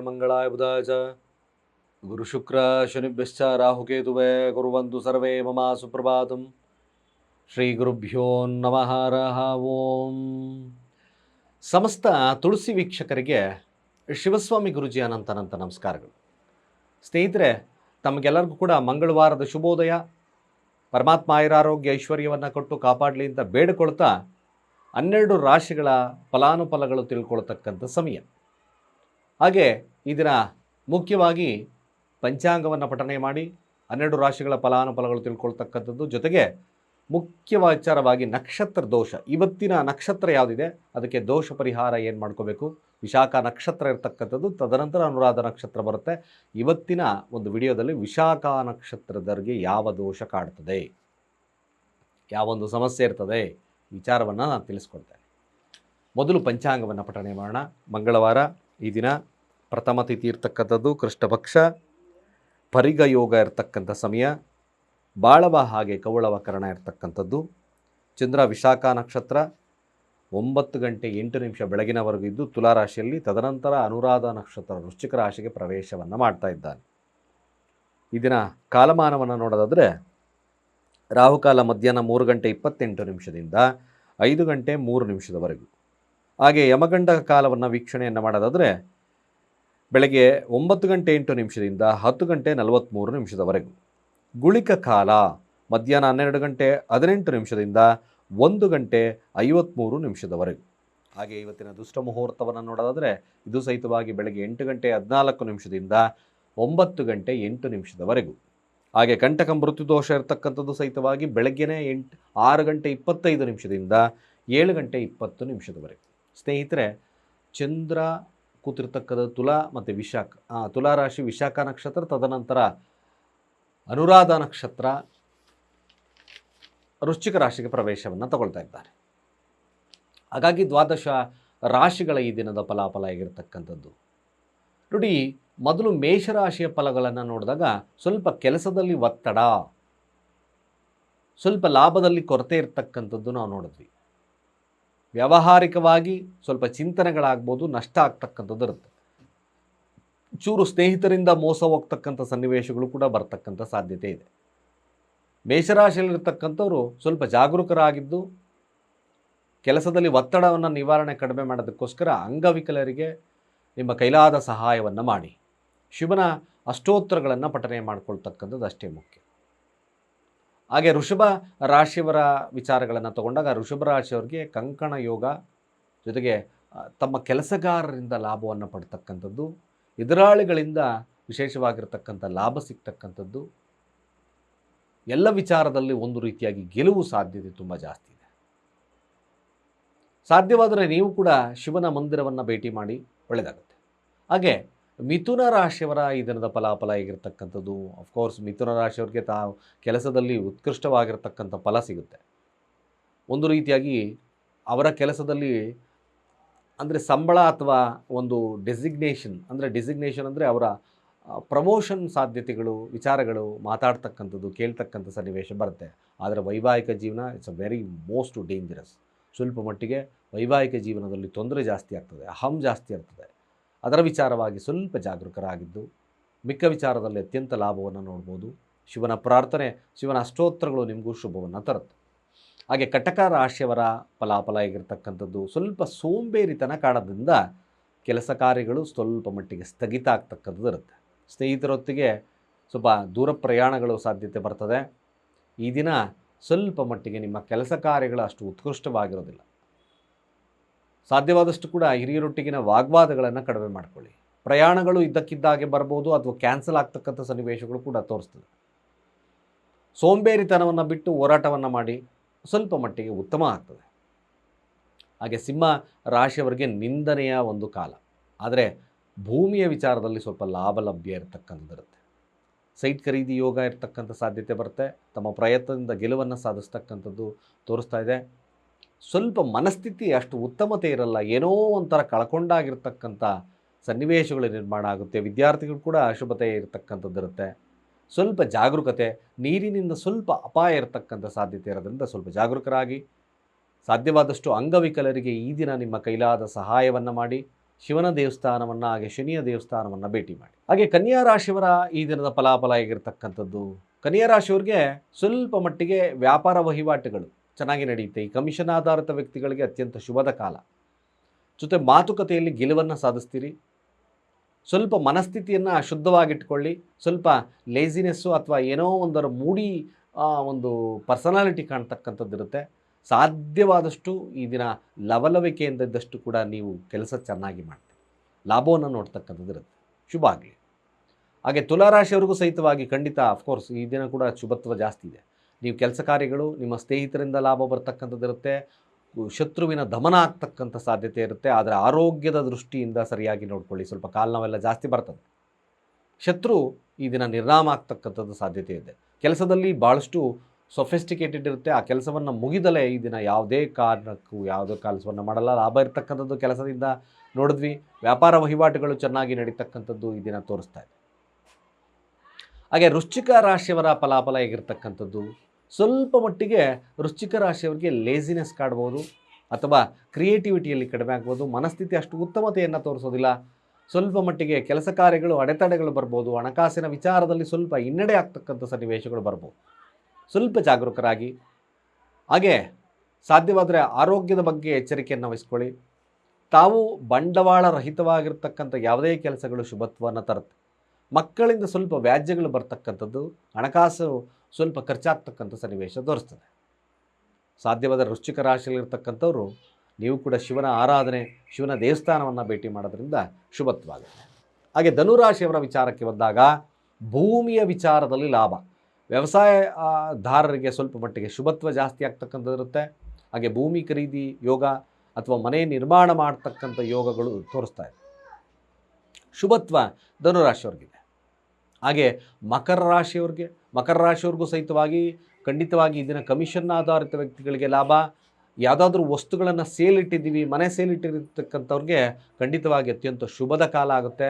ಮಂಗಳಾಯ ಬುಧಾಯ ಚ ಗುರು ಶುಕ್ರ ಶನಿಭ್ಯಶ್ಚ ರಾಹುಕೇತುವೇ ಕುರುವಂತು ಸರ್ವೇ ಮಮ ಸುಪ್ರಭಾತಂ ಶ್ರೀ ಗುರುಭ್ಯೋ ನಮಃ ರಹ ಓಂ ಸಮಸ್ತ ತುಳಸಿ ವೀಕ್ಷಕರಿಗೆ ಶಿವಸ್ವಾಮಿ ಗುರುಜಿ ಅನಂತನಂತ ನಮಸ್ಕಾರಗಳು. ಸ್ನೇಹಿತರೆ, ತಮಗೆಲ್ಲರಿಗೂ ಕೂಡ ಮಂಗಳವಾರದ ಶುಭೋದಯ. ಪರಮಾತ್ಮ ಆಯುರಾರೋಗ್ಯ ಐಶ್ವರ್ಯವನ್ನು ಕೊಟ್ಟು ಕಾಪಾಡಲಿ ಅಂತ ಬೇಡಿಕೊಳ್ತಾ ಹನ್ನೆರಡು ರಾಶಿಗಳ ಫಲಾನುಫಲಗಳು ತಿಳ್ಕೊಳ್ತಕ್ಕಂಥ ಸಮಯ. ಹಾಗೆ ಈ ಮುಖ್ಯವಾಗಿ ಪಂಚಾಂಗವನ್ನು ಪಠನೆ ಮಾಡಿ ಹನ್ನೆರಡು ರಾಶಿಗಳ ಫಲಾನುಫಲಗಳು ತಿಳ್ಕೊಳ್ತಕ್ಕಂಥದ್ದು. ಜೊತೆಗೆ ಮುಖ್ಯ ವಿಚಾರವಾಗಿ ನಕ್ಷತ್ರ ದೋಷ. ಇವತ್ತಿನ ನಕ್ಷತ್ರ ಯಾವುದಿದೆ? ಅದಕ್ಕೆ ದೋಷ ಪರಿಹಾರ ಏನು ಮಾಡ್ಕೋಬೇಕು? ವಿಶಾಖ ನಕ್ಷತ್ರ ಇರ್ತಕ್ಕಂಥದ್ದು. ತದನಂತರ ಅನುರಾಧ ನಕ್ಷತ್ರ ಬರುತ್ತೆ. ಇವತ್ತಿನ ಒಂದು ವಿಡಿಯೋದಲ್ಲಿ ವಿಶಾಖ ನಕ್ಷತ್ರದವರಿಗೆ ಯಾವ ದೋಷ ಕಾಡ್ತದೆ ಯಾವೊಂದು ಸಮಸ್ಯೆ ಇರ್ತದೆ? ವಿಚಾರವನ್ನು ನಾನು ತಿಳಿಸ್ಕೊಡ್ತೇನೆ. ಮೊದಲು ಪಂಚಾಂಗವನ್ನು ಪಠನೆ ಮಾಡೋಣ. ಮಂಗಳವಾರ. ಈ ದಿನ ಪ್ರಥಮ ತಿಥಿ ಇರ್ತಕ್ಕಂಥದ್ದು ಕೃಷ್ಣಪಕ್ಷ ಪರಿಗ ಯೋಗ ಇರ್ತಕ್ಕಂಥ ಸಮಯ, ಬಾಳವ ಹಾಗೆ ಕವಳವ ಕರಣ ಇರ್ತಕ್ಕಂಥದ್ದು, ಚಂದ್ರ ವಿಶಾಖ ನಕ್ಷತ್ರ ಒಂಬತ್ತು ಗಂಟೆ ಎಂಟು ನಿಮಿಷ ಬೆಳಗಿನವರೆಗೂ ಇದ್ದು ತುಲಾರಾಶಿಯಲ್ಲಿ ತದನಂತರ ಅನುರಾಧ ನಕ್ಷತ್ರ ವೃಶ್ಚಿಕ ರಾಶಿಗೆ ಪ್ರವೇಶವನ್ನು ಮಾಡ್ತಾ ಇದ್ದಾನೆ. ಈ ದಿನ ಕಾಲಮಾನವನ್ನು ನೋಡೋದಾದರೆ ರಾಹುಕಾಲ ಮಧ್ಯಾಹ್ನ ಮೂರು ಗಂಟೆ ಇಪ್ಪತ್ತೆಂಟು ನಿಮಿಷದಿಂದ ಐದು ಗಂಟೆ ಮೂರು ನಿಮಿಷದವರೆಗೂ. ಹಾಗೆ ಯಮಗಂಡ ಕಾಲವನ್ನು ವೀಕ್ಷಣೆಯನ್ನು ಮಾಡೋದಾದರೆ ಬೆಳಗ್ಗೆ ಒಂಬತ್ತು ಗಂಟೆ ಎಂಟು ನಿಮಿಷದಿಂದ ಹತ್ತು ಗಂಟೆ ನಲವತ್ತ್ಮೂರು ನಿಮಿಷದವರೆಗೂ. ಗುಳಿಕ ಕಾಲ, ಮಧ್ಯಾಹ್ನ ಹನ್ನೆರಡು ಗಂಟೆ ಹದಿನೆಂಟು ನಿಮಿಷದಿಂದ ಒಂದು ಗಂಟೆ ಐವತ್ತ್ಮೂರು ನಿಮಿಷದವರೆಗೂ. ಹಾಗೆ ಇವತ್ತಿನ ದುಷ್ಟ ಮುಹೂರ್ತವನ್ನು ನೋಡೋದಾದರೆ ಇದು ಸಹಿತವಾಗಿ ಬೆಳಗ್ಗೆ ಎಂಟು ಗಂಟೆ ಹದಿನಾಲ್ಕು ನಿಮಿಷದಿಂದ ಒಂಬತ್ತು ಗಂಟೆ ಎಂಟು ನಿಮಿಷದವರೆಗೂ. ಹಾಗೆ ಕಂಟಕ ಮೃತ್ಯು ದೋಷ ಇರತಕ್ಕಂಥದ್ದು ಸಹಿತವಾಗಿ ಬೆಳಗ್ಗೆನೇ ಎಂಟು, ಆರು ಗಂಟೆ ಇಪ್ಪತ್ತೈದು ನಿಮಿಷದಿಂದ ಏಳು ಗಂಟೆ ಇಪ್ಪತ್ತು ನಿಮಿಷದವರೆಗೆ. ಸ್ನೇಹಿತರೆ, ಚಂದ್ರ ಕೂತಿರ್ತಕ್ಕಂಥ ತುಲಾ ಮತ್ತು ವಿಶಾಖ. ತುಲಾ ರಾಶಿ ವಿಶಾಖ ನಕ್ಷತ್ರ, ತದನಂತರ ಅನುರಾಧ ನಕ್ಷತ್ರ ವೃಶ್ಚಿಕ ರಾಶಿಗೆ ಪ್ರವೇಶವನ್ನು ತಗೊಳ್ತಾ ಇದ್ದಾರೆ. ಹಾಗಾಗಿ ದ್ವಾದಶ ರಾಶಿಗಳ ಈ ದಿನದ ಫಲಾಫಲ ಆಗಿರ್ತಕ್ಕಂಥದ್ದು. ನೋಡಿ, ಮೊದಲು ಮೇಷರಾಶಿಯ ಫಲಗಳನ್ನು ನೋಡಿದಾಗ ಸ್ವಲ್ಪ ಕೆಲಸದಲ್ಲಿ ಒತ್ತಡ, ಸ್ವಲ್ಪ ಲಾಭದಲ್ಲಿ ಕೊರತೆ ಇರತಕ್ಕಂಥದ್ದು ನಾವು ನೋಡಿದ್ವಿ. ವ್ಯಾವಹಾರಿಕವಾಗಿ ಸ್ವಲ್ಪ ಚಿಂತನೆಗಳಾಗ್ಬೋದು, ನಷ್ಟ ಆಗ್ತಕ್ಕಂಥದ್ದು ಇರುತ್ತೆ. ಚೂರು ಸ್ನೇಹಿತರಿಂದ ಮೋಸ ಹೋಗ್ತಕ್ಕಂಥ ಸನ್ನಿವೇಶಗಳು ಕೂಡ ಬರ್ತಕ್ಕಂಥ ಸಾಧ್ಯತೆ ಇದೆ. ಮೇಷರಾಶಿಯಲ್ಲಿರ್ತಕ್ಕಂಥವ್ರು ಸ್ವಲ್ಪ ಜಾಗರೂಕರಾಗಿದ್ದು, ಕೆಲಸದಲ್ಲಿ ಒತ್ತಡವನ್ನು ನಿವಾರಣೆ ಕಡಿಮೆ ಮಾಡೋದಕ್ಕೋಸ್ಕರ ಅಂಗವಿಕಲರಿಗೆ ನಿಮ್ಮ ಕೈಲಾದ ಸಹಾಯವನ್ನು ಮಾಡಿ. ಶಿವನ ಅಷ್ಟೋತ್ತರಗಳನ್ನು ಪಠನೆ ಮಾಡಿಕೊಳ್ತಕ್ಕಂಥದ್ದು ಅಷ್ಟೇ ಮುಖ್ಯ. ಹಾಗೆ ಋಷಭ ರಾಶಿಯವರ ವಿಚಾರಗಳನ್ನು ತಗೊಂಡಾಗ ಋಷಭ ರಾಶಿಯವರಿಗೆ ಕಂಕಣ ಯೋಗ ಜೊತೆಗೆ ತಮ್ಮ ಕೆಲಸಗಾರರಿಂದ ಲಾಭವನ್ನು ಪಡ್ತಕ್ಕಂಥದ್ದು, ಎದುರಾಳಿಗಳಿಂದ ವಿಶೇಷವಾಗಿರ್ತಕ್ಕಂಥ ಲಾಭ ಸಿಗ್ತಕ್ಕಂಥದ್ದು, ಎಲ್ಲ ವಿಚಾರದಲ್ಲಿ ಒಂದು ರೀತಿಯಾಗಿ ಗೆಲುವು ಸಾಧ್ಯತೆ ತುಂಬ ಜಾಸ್ತಿ ಇದೆ. ಸಾಧ್ಯವಾದರೆ ನೀವು ಕೂಡ ಶಿವನ ಮಂದಿರವನ್ನು ಭೇಟಿ ಮಾಡಿ ಒಳ್ಳೆಯದಾಗುತ್ತೆ ಹಾಗೆ ಮಿಥುನ ರಾಶಿಯವರ ಈ ದಿನದ ಫಲಾಫಲ ಆಗಿರ್ತಕ್ಕಂಥದ್ದು ಅಫ್ಕೋರ್ಸ್ ಮಿಥುನ ರಾಶಿಯವ್ರಿಗೆ ತಾವು ಕೆಲಸದಲ್ಲಿ ಉತ್ಕೃಷ್ಟವಾಗಿರ್ತಕ್ಕಂಥ ಫಲ ಸಿಗುತ್ತೆ. ಒಂದು ರೀತಿಯಾಗಿ ಅವರ ಕೆಲಸದಲ್ಲಿ ಅಂದರೆ ಸಂಬಳ ಅಥವಾ ಒಂದು ಡೆಸಿಗ್ನೇಷನ್ ಅಂದರೆ ಡೆಸಿಗ್ನೇಷನ್ ಅಂದರೆ ಅವರ ಪ್ರಮೋಷನ್ ಸಾಧ್ಯತೆಗಳು, ವಿಚಾರಗಳು ಮಾತಾಡ್ತಕ್ಕಂಥದ್ದು, ಕೇಳ್ತಕ್ಕಂಥ ಸನ್ನಿವೇಶ ಬರುತ್ತೆ. ಆದರೆ ವೈವಾಹಿಕ ಜೀವನ it's a very most dangerous ಸ್ವಲ್ಪ ಮಟ್ಟಿಗೆ ವೈವಾಹಿಕ ಜೀವನದಲ್ಲಿ ತೊಂದರೆ ಜಾಸ್ತಿ ಆಗ್ತದೆ, ಅಹಂ ಜಾಸ್ತಿ ಆಗ್ತದೆ. ಅದರ ವಿಚಾರವಾಗಿ ಸ್ವಲ್ಪ ಜಾಗೃತರಾಗಿದ್ದು ಮಿಕ್ಕ ವಿಚಾರದಲ್ಲಿ ಅತ್ಯಂತ ಲಾಭವನ್ನು ನೋಡ್ಬೋದು. ಶಿವನ ಪ್ರಾರ್ಥನೆ, ಶಿವನ ಅಷ್ಟೋತ್ತರಗಳು ನಿಮಗೂ ಶುಭವನ್ನು ತರುತ್ತೆ. ಹಾಗೆ ಕಟಕ ರಾಶಿಯವರ ಫಲಾಫಲ ಆಗಿರ್ತಕ್ಕಂಥದ್ದು ಸ್ವಲ್ಪ ಸೋಂಬೇರಿತನ ಕಾರಣದಿಂದ ಕೆಲಸ ಕಾರ್ಯಗಳು ಸ್ವಲ್ಪ ಮಟ್ಟಿಗೆ ಸ್ಥಗಿತ ಆಗ್ತಕ್ಕಂಥದ್ದು ಇರುತ್ತೆ. ಸ್ನೇಹಿತರೊತ್ತಿಗೆ ಸ್ವಲ್ಪ ದೂರ ಪ್ರಯಾಣಗಳು ಸಾಧ್ಯತೆ ಬರ್ತದೆ. ಈ ದಿನ ಸ್ವಲ್ಪ ಮಟ್ಟಿಗೆ ನಿಮ್ಮ ಕೆಲಸ ಕಾರ್ಯಗಳು ಅಷ್ಟು ಉತ್ಕೃಷ್ಟವಾಗಿರೋದಿಲ್ಲ. ಸಾಧ್ಯವಾದಷ್ಟು ಕೂಡ ಹಿರಿಯರೊಟ್ಟಿಗಿನ ವಾಗ್ವಾದಗಳನ್ನು ಕಡಿಮೆ ಮಾಡಿಕೊಳ್ಳಿ. ಪ್ರಯಾಣಗಳು ಇದ್ದಕ್ಕಿದ್ದಾಗೆ ಬರ್ಬೋದು ಅಥವಾ ಕ್ಯಾನ್ಸಲ್ ಆಗ್ತಕ್ಕಂಥ ಸನ್ನಿವೇಶಗಳು ಕೂಡ ತೋರಿಸ್ತದೆ. ಸೋಂಬೇರಿತನವನ್ನು ಬಿಟ್ಟು ಹೋರಾಟವನ್ನು ಮಾಡಿ ಸ್ವಲ್ಪ ಮಟ್ಟಿಗೆ ಉತ್ತಮ ಆಗ್ತದೆ. ಹಾಗೆ ಸಿಂಹ ರಾಶಿಯವರಿಗೆ ನಿಂದನೆಯ ಒಂದು ಕಾಲ. ಆದರೆ ಭೂಮಿಯ ವಿಚಾರದಲ್ಲಿ ಸ್ವಲ್ಪ ಲಾಭ ಲಭ್ಯ ಇರತಕ್ಕಂಥದ್ದಿರುತ್ತೆ ಸೈಟ್ ಖರೀದಿ ಯೋಗ ಇರತಕ್ಕಂಥ ಸಾಧ್ಯತೆ ಬರುತ್ತೆ. ತಮ್ಮ ಪ್ರಯತ್ನದಿಂದ ಗೆಲುವನ್ನು ಸಾಧಿಸ್ತಕ್ಕಂಥದ್ದು ತೋರಿಸ್ತಾ ಇದೆ. ಸ್ವಲ್ಪ ಮನಸ್ಥಿತಿ ಅಷ್ಟು ಉತ್ತಮತೆ ಇರಲ್ಲ. ಏನೋ ಒಂಥರ ಕಳ್ಕೊಂಡಾಗಿರ್ತಕ್ಕಂಥ ಸನ್ನಿವೇಶಗಳು ನಿರ್ಮಾಣ ಆಗುತ್ತೆ. ವಿದ್ಯಾರ್ಥಿಗಳು ಕೂಡ ಅಶುಭತೆ ಇರತಕ್ಕಂಥದ್ದಿರುತ್ತೆ. ಸ್ವಲ್ಪ ಜಾಗರೂಕತೆ, ನೀರಿನಿಂದ ಸ್ವಲ್ಪ ಅಪಾಯ ಇರತಕ್ಕಂಥ ಸಾಧ್ಯತೆ ಇರೋದ್ರಿಂದ ಸ್ವಲ್ಪ ಜಾಗರೂಕರಾಗಿ, ಸಾಧ್ಯವಾದಷ್ಟು ಅಂಗವಿಕಲರಿಗೆ ಈ ದಿನ ನಿಮ್ಮ ಕೈಲಾದ ಸಹಾಯವನ್ನು ಮಾಡಿ, ಶಿವನ ದೇವಸ್ಥಾನವನ್ನು ಹಾಗೆ ಶನಿಯ ದೇವಸ್ಥಾನವನ್ನು ಭೇಟಿ ಮಾಡಿ. ಹಾಗೆ ಕನ್ಯಾ ರಾಶಿಯವರ ಈ ದಿನದ ಫಲಾಫಲ ಹೇಗಿರ್ತಕ್ಕಂಥದ್ದು? ಕನ್ಯಾ ರಾಶಿಯವ್ರಿಗೆ ಸ್ವಲ್ಪ ಮಟ್ಟಿಗೆ ವ್ಯಾಪಾರ ವಹಿವಾಟುಗಳು. ಚೆನ್ನಾಗಿ ನಡೆಯುತ್ತೆ. ಈ ಕಮಿಷನ್ ಆಧಾರಿತ ವ್ಯಕ್ತಿಗಳಿಗೆ ಅತ್ಯಂತ ಶುಭದ ಕಾಲ. ಜೊತೆ ಮಾತುಕತೆಯಲ್ಲಿ ಗೆಲುವನ್ನು ಸಾಧಿಸ್ತೀರಿ. ಸ್ವಲ್ಪ ಮನಸ್ಥಿತಿಯನ್ನು ಶುದ್ಧವಾಗಿಟ್ಕೊಳ್ಳಿ. ಸ್ವಲ್ಪ ಲೇಸಿನೆಸ್ಸು ಅಥವಾ ಏನೋ ಒಂದರ ಮೂಡಿ ಒಂದು ಪರ್ಸನಾಲಿಟಿ ಕಾಣ್ತಕ್ಕಂಥದ್ದು ಇರುತ್ತೆ. ಸಾಧ್ಯವಾದಷ್ಟು ಈ ದಿನ ಲವಲವಿಕೆಯಿಂದ ಇದ್ದಷ್ಟು ಕೂಡ ನೀವು ಕೆಲಸ ಚೆನ್ನಾಗಿ ಮಾಡ್ತೀರಿ. ಲಾಭವನ್ನು ನೋಡ್ತಕ್ಕಂಥದ್ದು ಇರುತ್ತೆ. ಶುಭ ಆಗಲಿ. ಹಾಗೆ ತುಲಾರಾಶಿಯವರಿಗೂ ಸಹಿತವಾಗಿ ಖಂಡಿತ ಅಫ್ಕೋರ್ಸ್ ಈ ದಿನ ಕೂಡ ಶುಭತ್ವ ಜಾಸ್ತಿ ಇದೆ. ನೀವು ಕೆಲಸ ಕಾರ್ಯಗಳು, ನಿಮ್ಮ ಸ್ನೇಹಿತರಿಂದ ಲಾಭ ಬರ್ತಕ್ಕಂಥದ್ದಿರುತ್ತೆ ಶತ್ರುವಿನ ದಮನ ಆಗ್ತಕ್ಕಂಥ ಸಾಧ್ಯತೆ ಇರುತ್ತೆ, ಆದರೆ ಆರೋಗ್ಯದ ದೃಷ್ಟಿಯಿಂದ ಸರಿಯಾಗಿ ನೋಡ್ಕೊಳ್ಳಿ. ಸ್ವಲ್ಪ ಕಾಲ ನೋವೆಲ್ಲ ಜಾಸ್ತಿ ಬರ್ತದೆ. ಶತ್ರು ಈ ದಿನ ನಿರ್ನಾಮ ಆಗ್ತಕ್ಕಂಥದ್ದು ಸಾಧ್ಯತೆ ಇದೆ. ಕೆಲಸದಲ್ಲಿ ಭಾಳಷ್ಟು ಸೊಫಿಸ್ಟಿಕೇಟೆಡ್ ಇರುತ್ತೆ. ಆ ಕೆಲಸವನ್ನು ಮುಗಿದಲೇ ಈ ದಿನ ಯಾವುದೇ ಕಾರಣಕ್ಕೂ, ಯಾವುದೇ ಕೆಲಸವನ್ನು ಮಾಡಲ್ಲ. ಲಾಭ ಇರತಕ್ಕಂಥದ್ದು ಕೆಲಸದಿಂದ ನೋಡಿದ್ವಿ. ವ್ಯಾಪಾರ ವಹಿವಾಟುಗಳು ಚೆನ್ನಾಗಿ ನಡೀತಕ್ಕಂಥದ್ದು ಈ ದಿನ ತೋರಿಸ್ತಾ ಇದೆ. ಹಾಗೆ ವೃಶ್ಚಿಕ ರಾಶಿಯವರ ಫಲಾಫಲ ಹೇಗಿರ್ತಕ್ಕಂಥದ್ದು? ಸ್ವಲ್ಪ ಮಟ್ಟಿಗೆ ವೃಶ್ಚಿಕ ರಾಶಿಯವರಿಗೆ ಲೇಸಿನೆಸ್ ಕಾಡ್ಬೋದು ಅಥವಾ ಕ್ರಿಯೇಟಿವಿಟಿಯಲ್ಲಿ ಕಡಿಮೆ ಆಗ್ಬೋದು, ಮನಸ್ಥಿತಿ ಅಷ್ಟು ಉತ್ತಮತೆಯನ್ನು ತೋರಿಸೋದಿಲ್ಲ. ಸ್ವಲ್ಪ ಮಟ್ಟಿಗೆ ಕೆಲಸ ಕಾರ್ಯಗಳು, ಅಡೆತಡೆಗಳು ಬರ್ಬೋದು, ಹಣಕಾಸಿನ ವಿಚಾರದಲ್ಲಿ ಸ್ವಲ್ಪ ಹಿನ್ನಡೆ ಆಗ್ತಕ್ಕಂಥ ಸನ್ನಿವೇಶಗಳು ಬರ್ಬೋದು. ಸ್ವಲ್ಪ ಜಾಗರೂಕರಾಗಿ. ಹಾಗೆ ಸಾಧ್ಯವಾದರೆ ಆರೋಗ್ಯದ ಬಗ್ಗೆ ಎಚ್ಚರಿಕೆಯನ್ನು ವಹಿಸ್ಕೊಳ್ಳಿ. ತಾವು ಬಂಡವಾಳ ರಹಿತವಾಗಿರ್ತಕ್ಕಂಥ ಯಾವುದೇ ಕೆಲಸಗಳು ಶುಭತ್ವವನ್ನು ತರುತ್ತೆ. ಮಕ್ಕಳಿಂದ ಸ್ವಲ್ಪ ವ್ಯಾಜ್ಯಗಳು ಬರ್ತಕ್ಕಂಥದ್ದು, ಹಣಕಾಸು ಸ್ವಲ್ಪ ಖರ್ಚಾಗ್ತಕ್ಕಂಥ ಸನ್ನಿವೇಶ ತೋರಿಸ್ತದೆ. ಸಾಧ್ಯವಾದ ರುಚಿಕ ರಾಶಿಯಲ್ಲಿರ್ತಕ್ಕಂಥವ್ರು ನೀವು ಕೂಡ ಶಿವನ ಆರಾಧನೆ, ಶಿವನ ದೇವಸ್ಥಾನವನ್ನು ಭೇಟಿ ಮಾಡೋದ್ರಿಂದ ಶುಭತ್ವವಾಗುತ್ತೆ ಹಾಗೆ ಧನುರಾಶಿಯವರ ವಿಚಾರಕ್ಕೆ ಬಂದಾಗ ಭೂಮಿಯ ವಿಚಾರದಲ್ಲಿ ಲಾಭ. ವ್ಯವಸಾಯದಾರರಿಗೆ ದಾರರಿಗೆ ಸ್ವಲ್ಪ ಮಟ್ಟಿಗೆ ಶುಭತ್ವ ಜಾಸ್ತಿ ಆಗ್ತಕ್ಕಂಥದ್ದಿರುತ್ತೆ ಹಾಗೆ ಭೂಮಿ ಖರೀದಿ, ಯೋಗ ಅಥವಾ ಮನೆ ನಿರ್ಮಾಣ ಮಾಡ್ತಕ್ಕಂಥ ಯೋಗಗಳು ತೋರಿಸ್ತಾ ಇದೆ. ಶುಭತ್ವ ಧನುರಾಶಿಯವ್ರಿಗಿದೆ. ಹಾಗೆ ಮಕರ ರಾಶಿಯವ್ರಿಗೆ ಮಕರ ರಾಶಿಯವ್ರಿಗೂ ಸಹಿತವಾಗಿ ಖಂಡಿತವಾಗಿ ಇದನ್ನು ಕಮಿಷನ್ ಆಧಾರಿತ ವ್ಯಕ್ತಿಗಳಿಗೆ ಲಾಭ. ಯಾವುದಾದ್ರೂ ವಸ್ತುಗಳನ್ನು ಸೇಲಿಟ್ಟಿದ್ದೀವಿ, ಮನೆ ಸೇಲಿಟ್ಟಿರ್ತಕ್ಕಂಥವ್ರಿಗೆ ಖಂಡಿತವಾಗಿ ಅತ್ಯಂತ ಶುಭದ ಕಾಲ ಆಗುತ್ತೆ.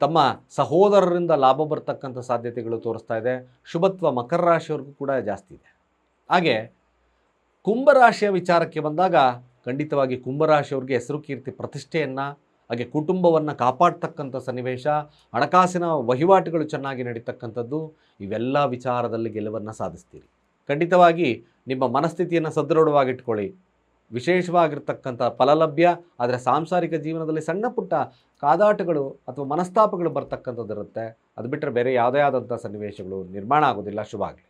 ತಮ್ಮ ಸಹೋದರರಿಂದ ಲಾಭ ಬರ್ತಕ್ಕಂಥ ಸಾಧ್ಯತೆಗಳು ತೋರಿಸ್ತಾ ಇದೆ. ಶುಭತ್ವ ಮಕರ ರಾಶಿಯವ್ರಿಗೂ ಕೂಡ ಜಾಸ್ತಿ ಇದೆ. ಹಾಗೆ ಕುಂಭರಾಶಿಯ ವಿಚಾರಕ್ಕೆ ಬಂದಾಗ ಖಂಡಿತವಾಗಿ ಕುಂಭರಾಶಿಯವ್ರಿಗೆ ಹೆಸರು ಕೀರ್ತಿ ಪ್ರತಿಷ್ಠೆಯನ್ನು ಹಾಗೆ ಕುಟುಂಬವನ್ನು ಕಾಪಾಡ್ತಕ್ಕಂಥ ಸನ್ನಿವೇಶ, ಹಣಕಾಸಿನ ವಹಿವಾಟುಗಳು ಚೆನ್ನಾಗಿ ನಡೀತಕ್ಕಂಥದ್ದು, ಇವೆಲ್ಲ ವಿಚಾರದಲ್ಲಿ ಗೆಲುವನ್ನು ಸಾಧಿಸ್ತೀರಿ. ಖಂಡಿತವಾಗಿ ನಿಮ್ಮ ಮನಸ್ಥಿತಿಯನ್ನು ಸದೃಢವಾಗಿಟ್ಕೊಳ್ಳಿ. ವಿಶೇಷವಾಗಿರ್ತಕ್ಕಂಥ ಫಲಲಭ್ಯ, ಆದರೆ ಸಾಂಸಾರಿಕ ಜೀವನದಲ್ಲಿ ಸಣ್ಣ ಪುಟ್ಟ ಕಾದಾಟಗಳು ಅಥವಾ ಮನಸ್ತಾಪಗಳು ಬರ್ತಕ್ಕಂಥದ್ದಿರುತ್ತೆ ಅದು ಬಿಟ್ಟರೆ ಬೇರೆ ಯಾವುದೇ ಆದಂಥ ಸನ್ನಿವೇಶಗಳು ನಿರ್ಮಾಣ ಆಗೋದಿಲ್ಲ, ಶುಭ ಆಗಲಿ.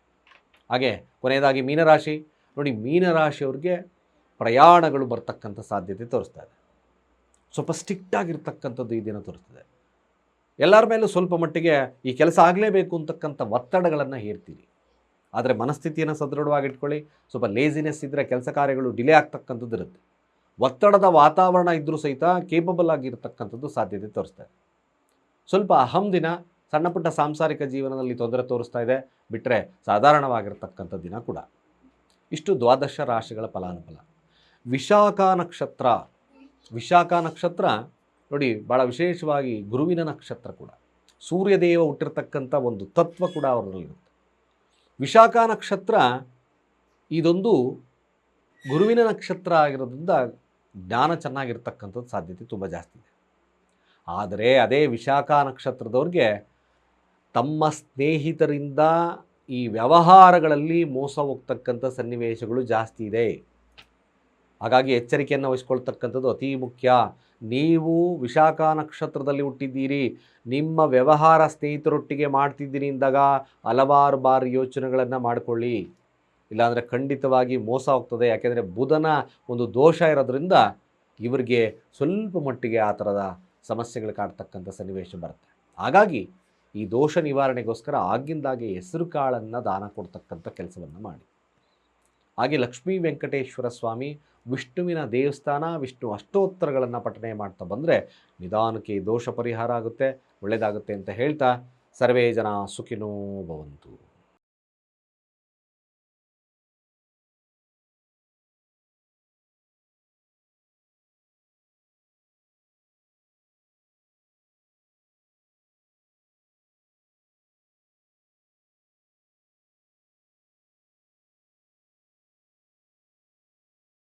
ಹಾಗೆ ಕೊನೆಯದಾಗಿ ಮೀನರಾಶಿ. ನೋಡಿ ಮೀನರಾಶಿಯವ್ರಿಗೆ ಪ್ರಯಾಣಗಳು ಬರ್ತಕ್ಕಂಥ ಸಾಧ್ಯತೆ ತೋರಿಸ್ತಾ ಇದೆ. ಸ್ವಲ್ಪ ಸ್ಟ್ರಿಕ್ಟ್ ಆಗಿರ್ತಕ್ಕಂಥದ್ದು ಈ ದಿನ ತೋರಿಸ್ತದೆ. ಎಲ್ಲರ ಮೇಲೂ ಸ್ವಲ್ಪ ಮಟ್ಟಿಗೆ ಈ ಕೆಲಸ ಆಗಲೇಬೇಕು ಅಂತಕ್ಕಂಥ ಒತ್ತಡಗಳನ್ನು ಹೇರ್ತೀರಿ. ಆದರೆ ಮನಸ್ಥಿತಿಯನ್ನು ಸದೃಢವಾಗಿಟ್ಕೊಳ್ಳಿ ಸ್ವಲ್ಪ ಲೇಸಿನೆಸ್ ಇದ್ದರೆ ಕೆಲಸ ಕಾರ್ಯಗಳು ಡಿಲೇ ಆಗ್ತಕ್ಕಂಥದ್ದು ಇರುತ್ತೆ. ಒತ್ತಡದ ವಾತಾವರಣ ಇದ್ದರೂ ಸಹಿತ ಕೇಪಬಲ್ ಆಗಿರ್ತಕ್ಕಂಥದ್ದು ಸಾಧ್ಯತೆ ತೋರಿಸ್ತಾ ಸ್ವಲ್ಪ ಅಹಂ ದಿನ, ಸಣ್ಣ ಪುಟ್ಟ ಸಾಂಸಾರಿಕ ಜೀವನದಲ್ಲಿ ತೊಂದರೆ ತೋರಿಸ್ತಾ ಇದೆ. ಬಿಟ್ಟರೆ ಸಾಧಾರಣವಾಗಿರ್ತಕ್ಕಂಥ ದಿನ ಕೂಡ. ಇಷ್ಟು ದ್ವಾದಶ ರಾಶಿಗಳ ಫಲಾನುಫಲ. ವಿಶಾಖ ನಕ್ಷತ್ರ ವಿಶಾಖ ನಕ್ಷತ್ರ ನೋಡಿ ಭಾಳ ವಿಶೇಷವಾಗಿ ಗುರುವಿನ ನಕ್ಷತ್ರ ಕೂಡ. ಸೂರ್ಯದೇವ ಹುಟ್ಟಿರ್ತಕ್ಕಂಥ ಒಂದು ತತ್ವ ಕೂಡ ಅವರಲ್ಲಿರುತ್ತೆ ವಿಶಾಖ ನಕ್ಷತ್ರ ಇದೊಂದು ಗುರುವಿನ ನಕ್ಷತ್ರ ಆಗಿರೋದ್ರಿಂದ ಜ್ಞಾನ ಚೆನ್ನಾಗಿರ್ತಕ್ಕಂಥದ್ದು ಸಾಧ್ಯತೆ ತುಂಬ ಜಾಸ್ತಿ ಇದೆ. ಆದರೆ ಅದೇ ವಿಶಾಖ ನಕ್ಷತ್ರದವ್ರಿಗೆ ತಮ್ಮ ಸ್ನೇಹಿತರಿಂದ ಈ ವ್ಯವಹಾರಗಳಲ್ಲಿ ಮೋಸ ಹೋಗ್ತಕ್ಕಂಥ ಸನ್ನಿವೇಶಗಳು ಜಾಸ್ತಿ ಇದೆ. ಹಾಗಾಗಿ ಎಚ್ಚರಿಕೆಯನ್ನು ವಹಿಸ್ಕೊಳ್ತಕ್ಕಂಥದ್ದು ಅತಿ ಮುಖ್ಯ. ನೀವು ವಿಶಾಖ ನಕ್ಷತ್ರದಲ್ಲಿ ಹುಟ್ಟಿದ್ದೀರಿ, ನಿಮ್ಮ ವ್ಯವಹಾರ ಸ್ನೇಹಿತರೊಟ್ಟಿಗೆ ಮಾಡ್ತಿದ್ದೀನಿ ಅಂದಾಗ ಹಲವಾರು ಬಾರಿ ಯೋಚನೆಗಳನ್ನು ಮಾಡಿಕೊಳ್ಳಿ. ಇಲ್ಲಾಂದರೆ ಖಂಡಿತವಾಗಿ ಮೋಸ ಹೋಗ್ತದೆ ಯಾಕೆಂದರೆ ಬುಧನ ಒಂದು ದೋಷ ಇರೋದ್ರಿಂದ ಇವರಿಗೆ ಸ್ವಲ್ಪ ಮಟ್ಟಿಗೆ ಆ ಥರದ ಸಮಸ್ಯೆಗಳು ಕಾಡ್ತಕ್ಕಂಥ ಸನ್ನಿವೇಶ ಬರುತ್ತೆ. ಹಾಗಾಗಿ ಈ ದೋಷ ನಿವಾರಣೆಗೋಸ್ಕರ ಆಗಿಂದಾಗೆ ಹೆಸರು ಕಾಳನ್ನು ದಾನ ಕೊಡ್ತಕ್ಕಂಥ ಕೆಲಸವನ್ನು ಮಾಡಿ. ಹಾಗೆ ಲಕ್ಷ್ಮೀ ವೆಂಕಟೇಶ್ವರ ಸ್ವಾಮಿ ವಿಷ್ಣುವಿನ ದೇವಸ್ಥಾನ, ವಿಷ್ಣು ಅಷ್ಟೋತ್ತರಗಳನ್ನು ಪಠನೆ ಮಾಡ್ತಾ ಬಂದರೆ ನಿಧಾನಕ್ಕೆ ದೋಷ ಪರಿಹಾರ ಆಗುತ್ತೆ ಒಳ್ಳೆಯದಾಗುತ್ತೆ ಅಂತ ಹೇಳ್ತಾ ಸರ್ವೇ ಜನ ಸುಖಿನೋ ಭವಂತು.